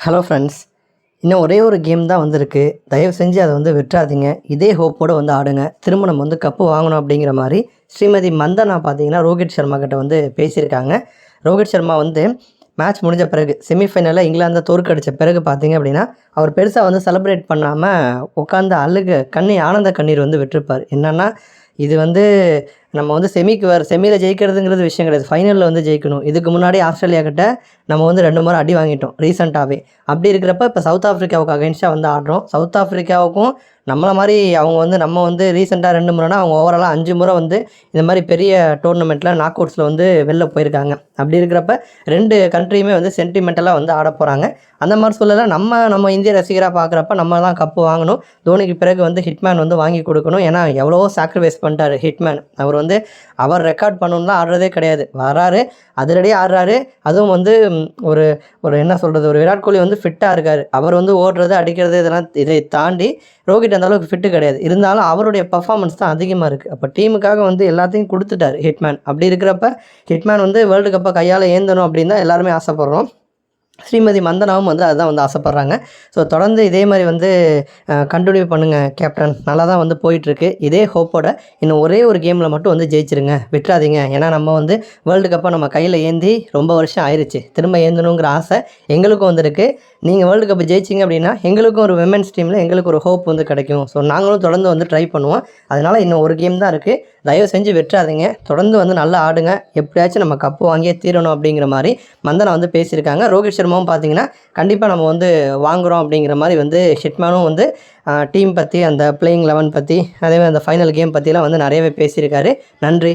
Hello friends இன்னும் ஒரே ஒரு கேம் தான் வந்திருக்கு. தயவு செஞ்சு அதை வந்து விட்டுறாதீங்க. இதே ஹோப்போடு வந்து ஆடுங்க. திரும்ப நம்ம வந்து கப்பு வாங்கணும் அப்படிங்கிற மாதிரி ஸ்ரீமதி மந்தனா பார்த்தீங்கன்னா ரோஹித் சர்மா கிட்ட வந்து பேசியிருக்காங்க. ரோஹித் சர்மா வந்து மேட்ச் முடிஞ்ச பிறகு செமிஃபைனலில் இங்கிலாந்தை தோற்கடித்த பிறகு பார்த்தீங்க அப்படின்னா அவர் பெருசாக வந்து செலிப்ரேட் பண்ணாமல் உட்காந்து அழுக கண்ணி ஆனந்த கண்ணீர் வந்து விட்டுருப்பார். என்னென்னா இது வந்து நம்ம வந்து செமிக்கு வர செமியில் ஜெயிக்கிறதுங்கிறது விஷயம் கிடையாது. ஃபைனலில் வந்து ஜெயிக்கணும். இதுக்கு முன்னாடி ஆஸ்திரேலியா கிட்ட நம்ம வந்து ரெண்டு முறை அடி வாங்கிட்டோம் ரீசெண்டாகவே அப்படி இருக்கிறப்ப இப்போ சவுத் ஆஃப்ரிக்காவுக்கு அகேன்ஸ்டாக வந்து ஆடுறோம். சவுத் ஆஃப்ரிக்காவுக்கும் நம்மளை மாதிரி அவங்க வந்து நம்ம வந்து ரீசெண்டாக ரெண்டு முறைனா அவங்க ஓவராலாக அஞ்சு முறை வந்து இந்த மாதிரி பெரிய டோர்னமெண்ட்டில் நாக் அவுட்ஸில் வந்து வெளில போயிருக்காங்க. அப்படி இருக்கிறப்ப ரெண்டு கண்ட்ரியுமே வந்து சென்டிமெண்டலாக வந்து ஆட போகிறாங்க அந்த மாதிரி சொல்லலை நம்ம நம்ம இந்திய ரசிகராக பார்க்குறப்ப நம்ம தான் கப்பு வாங்கணும். தோனிக்கு பிறகு வந்து ஹிட்மேன் வந்து வாங்கி கொடுக்கணும். ஏன்னா எவ்வளோ சாக்ரிஃபைஸ் பண்ணிட்டாரு ஹிட்மேன் அவர் வந்து அவர் ரெக்கார்ட் பண்ணணும்லாம் ஆடுறதே கிடையாது. வராரு அதிரடியாக ஆடுறாரு. அதுவும் வந்து ஒரு ஒரு என்ன சொல்கிறது ஒரு விராட் கோலி வந்து ஃபிட்டாக இருக்கார். அவர் வந்து ஓடுறது அடிக்கிறது இதெல்லாம் இதை தாண்டி ரோஹித் அந்த அளவுக்கு ஃபிட்டு கிடையாது. இருந்தாலும் அவருடைய பர்ஃபார்மன்ஸ் தான் அதிகமாக இருக்குது அப்போ டீமுக்காக வந்து எல்லாத்தையும் கொடுத்துட்டார் ஹிட்மேன் அப்படி இருக்கிறப்ப ஹிட்மேன் வந்து வேர்ல்டு கப்பை கையால் ஏந்தணும் அப்படின்னு தான் எல்லாருமே ஆசைப்பட்றோம். ஸ்ரீமதி மந்தனாவும் வந்து அதுதான் வந்து ஆசைப்பட்றாங்க. ஸோ தொடர்ந்து இதே மாதிரி வந்து கண்டினியூ பண்ணுங்கள் கேப்டன் நல்லா தான் வந்து போயிட்டுருக்கு. இதே ஹோப்போட இன்னும் ஒரே ஒரு கேமில் மட்டும் வந்து ஜெயிச்சிருங்க. விட்டுறாதீங்க. ஏன்னா நம்ம வந்து வேர்ல்டு கப்பை நம்ம கையில் ஏந்தி ரொம்ப வருஷம் ஆயிடுச்சு திரும்ப ஏந்தணுங்கிற ஆசை எங்களுக்கும் வந்திருக்கு. நீங்கள் வேர்ல்டு கப் ஜெயிச்சிங்க அப்படின்னா எங்களுக்கும் ஒரு விமன்ஸ் டீமில் எங்களுக்கு ஒரு ஹோப் வந்து கிடைக்கும். ஸோ நாங்களும் தொடர்ந்து வந்து ட்ரை பண்ணுவோம். அதனால் இன்னும் ஒரு கேம் தான் இருக்குது தயவு செஞ்சு விட்டுறாதீங்க. தொடர்ந்து வந்து நல்லா ஆடுங்க. எப்படியாச்சும் நம்ம கப்பு வாங்கியே தீரணும் அப்படிங்கிற மாதிரி மந்தனா வந்து பேசியிருக்காங்க. ரோஹித் சர்மாவும் பார்த்தீங்கன்னா கண்டிப்பாக நம்ம வந்து வாங்குகிறோம் அப்படிங்கிற மாதிரி வந்து ஹிட்மேனும் வந்து டீம் பற்றி அந்த பிளேயிங் லெவன் பற்றி அதே மாதிரி அந்த ஃபைனல் கேம் பற்றிலாம் வந்து நிறையவே பேசியிருக்காரு. நன்றி.